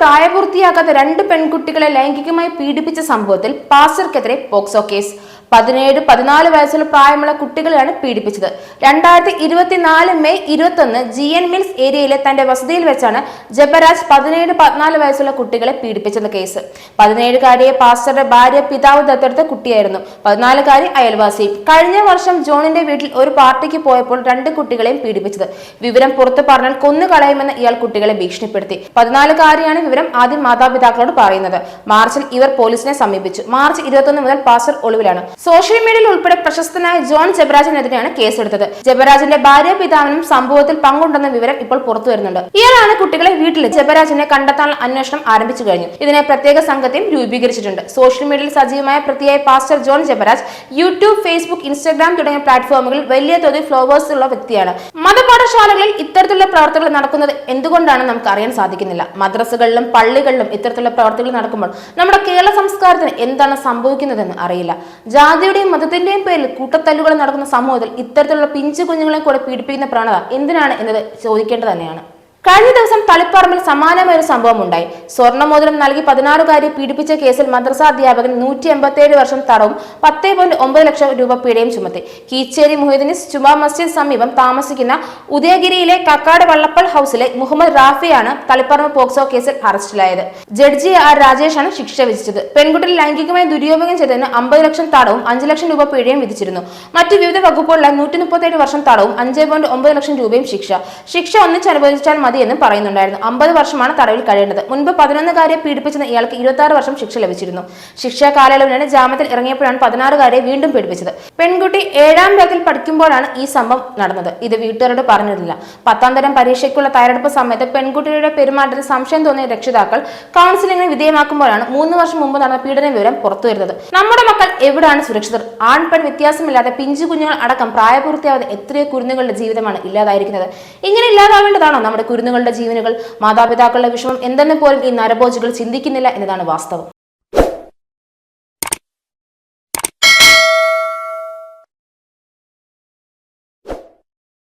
പ്രായപൂർത്തിയാകാത്ത രണ്ട് പെൺകുട്ടികളെ ലൈംഗികമായി പീഡിപ്പിച്ച സംഭവത്തിൽ പാസ്റ്റർക്കെതിരെ പോക്സോ കേസ്. പതിനേഴ് പതിനാല് വയസ്സുള്ള പ്രായമുള്ള കുട്ടികളെയാണ് പീഡിപ്പിച്ചത്. രണ്ടായിരത്തി ഇരുപത്തിനാല് മെയ് ഇരുപത്തൊന്ന് ജി എൻ മിൽസ് ഏരിയയിലെ തന്റെ വസതിയിൽ വെച്ചാണ് ജബരാജ് പതിനേഴ് പതിനാല് വയസ്സുള്ള കുട്ടികളെ പീഡിപ്പിച്ചെന്ന കേസ്. പതിനേഴുകാരിയെ പാസ്റ്ററുടെ ഭാര്യ പിതാവ് ദത്തെടുത്ത കുട്ടിയായിരുന്നു. പതിനാലുകാരി അയൽവാസി. കഴിഞ്ഞ വർഷം ജോണിന്റെ വീട്ടിൽ ഒരു പാർട്ടിക്ക് പോയപ്പോൾ രണ്ട് കുട്ടികളെയും പീഡിപ്പിച്ചത്. വിവരം പുറത്തു പറഞ്ഞാൽ കൊന്നുകളയുമെന്ന് ഇയാൾ കുട്ടികളെ ഭീഷണിപ്പെടുത്തി. പതിനാലുകാരിയാണ് വിവരം ആദ്യം മാതാപിതാക്കളോട് പറയുന്നത്. മാർച്ചിൽ ഇവർ പോലീസിനെ സമീപിച്ചു. മാർച്ച് ഇരുപത്തൊന്ന് മുതൽ പാസ്റ്റർ ഒളിവിലാണ്. സോഷ്യൽ മീഡിയയിൽ ഉൾപ്പെടെ പ്രശസ്തനായ ജോൺ ജബരാജിനെതിരെയാണ് കേസെടുത്തത്. ജബരാജിന്റെ ഭാര്യ പിതാവിനും സംഭവത്തിൽ പങ്കുണ്ടെന്ന വിവരം ഇപ്പോൾ പുറത്തു വരുന്നുണ്ട്. ഇയാളാണ് കുട്ടികളെ വീട്ടിൽ ജബരാജിനെ കണ്ടെത്താനുള്ള അന്വേഷണം ആരംഭിച്ചു കഴിഞ്ഞു. ഇതിനെ പ്രത്യേക സംഘത്തെയും രൂപീകരിച്ചിട്ടുണ്ട്. സോഷ്യൽ മീഡിയയിൽ സജീവമായ പ്രതിയായ pastor John Jabaraj YouTube Facebook Instagram തുടങ്ങിയ പ്ലാറ്റ്ഫോമുകളിൽ വലിയ തോതിൽ ഫ്ലോവേഴ്സ് ഉള്ള വ്യക്തിയാണ്. മതപാഠശാലകളിൽ ഇത്തരത്തിലുള്ള പ്രവർത്തനങ്ങൾ നടക്കുന്നത് എന്തുകൊണ്ടാണ് നമുക്ക് അറിയാൻ സാധിക്കുന്നില്ല. മദ്രസകളിലും പള്ളികളിലും ഇത്തരത്തിലുള്ള പ്രവർത്തികൾ നടക്കുമ്പോൾ നമ്മുടെ കേരള സംസ്കാരത്തിന് എന്താണ് സംഭവിക്കുന്നതെന്ന് അറിയില്ല. ജാതിയുടെയും മതത്തിന്റെയും പേരിൽ കൂട്ടത്തല്ലുകൾ നടക്കുന്ന സമൂഹത്തിൽ ഇത്തരത്തിലുള്ള പിഞ്ചു കുഞ്ഞുങ്ങളെ കൂടെ പീഡിപ്പിക്കുന്ന പ്രവണത എന്തിനാണ് എന്നത് ചോദിക്കേണ്ടത് തന്നെയാണ്. കഴിഞ്ഞ ദിവസം തളിപ്പറമ്പിൽ സമാനമായ ഒരു സംഭവം ഉണ്ടായി സ്വർണമോതിരം നൽകി പതിനാറുകാരി പീഡിപ്പിച്ച കേസിൽ മദ്രസ അധ്യാപകൻ നൂറ്റി എൺപത്തിയേഴ് വർഷം തടവും പത്തേ പോയിന്റ് ഒമ്പത് ലക്ഷം രൂപ പിഴയും ചുമത്തി. കീച്ചേരി മുഹീദിനിസ് ജുമാ മസ്ജിദ് സമീപം താമസിക്കുന്ന ഉദയഗിരിയിലെ കക്കാട് വള്ളപ്പൾ ഹൌസിലെ മുഹമ്മദ് റാഫിയാണ് തളിപ്പറമ്പ് പോക്സോ കേസിൽ അറസ്റ്റിലായത്. ജഡ്ജി ആർ രാജേഷാണ് ശിക്ഷ വിധിച്ചത്. പെൺകുട്ടി ലൈംഗികമായി ദുരുപയോഗം ചെയ്തതിന് അമ്പത് ലക്ഷം തടവും അഞ്ച് ലക്ഷം രൂപ പിഴയും വിധിച്ചിരുന്നു. മറ്റു വിവിധ വകുപ്പുകളിലെ നൂറ്റി മുപ്പത്തിയേഴ് വർഷം തടവും അഞ്ച് പോയിന്റ് ഒമ്പത് ലക്ഷം രൂപയും ശിക്ഷ. ശിക്ഷ ഒന്നിച്ച് അനുഭവിച്ചാൽ മതിയെന്നും പറയുന്നുണ്ടായിരുന്നു. അമ്പത് വർഷമാണ് തടവിൽ കഴിയേണ്ടത്. മുൻപ് പതിനൊന്നുകാരെ പീഡിപ്പിച്ചെന്ന് ഇയാൾക്ക് ഇരുപത്തി വർഷം ശിക്ഷ ലഭിച്ചിരുന്നു. ശിക്ഷാ കാലയളവിനാണ് ജാമ്യത്തിൽ ഇറങ്ങിയപ്പോഴാണ് പതിനാറുകാരെ വീണ്ടും പീഡിപ്പിച്ചത്. പെൺകുട്ടി ഏഴാം ക്ലാസ്സിൽ പഠിക്കുമ്പോഴാണ് ഈ സംഭവം നടന്നത്. ഇത് വീട്ടുകാരോട് പറഞ്ഞിരുന്നില്ല. പത്താം തരം പരീക്ഷയ്ക്കുള്ള തയ്യാറെടുപ്പ് സമയത്ത് പെൺകുട്ടിയുടെ പെരുമാറ്റത്തിൽ സംശയം തോന്നിയ രക്ഷിതാക്കൾ കൗൺസിലിംഗിന് വിധേയമാക്കുമ്പോഴാണ് മൂന്ന് വർഷം മുമ്പ് നടന്ന പീഡന വിവരം പുറത്തുവരുന്നത് നമ്മുടെ മക്കൾ എവിടെയാണ് സുരക്ഷിതർ? ആൺ പെൺ വ്യത്യാസമില്ലാതെ പിഞ്ചു കുഞ്ഞുങ്ങൾ അടക്കം പ്രായപൂർത്തിയാവാതെ എത്രയോ കുരുന്നുകളുടെ ജീവിതമാണ് ഇല്ലാതായിരിക്കുന്നത്. ഇങ്ങനെ ഇല്ലാതാവേണ്ടതാണോ നമ്മുടെ കുരുന്നുകളുടെ ജീവനുകൾ മാതാപിതാക്കളുടെ വിഷമം എന്തെന്ന് പോലും ഈ നരഭോജികൾ ചിന്തിക്കുന്നില്ല എന്നതാണ് വാസ്തവം.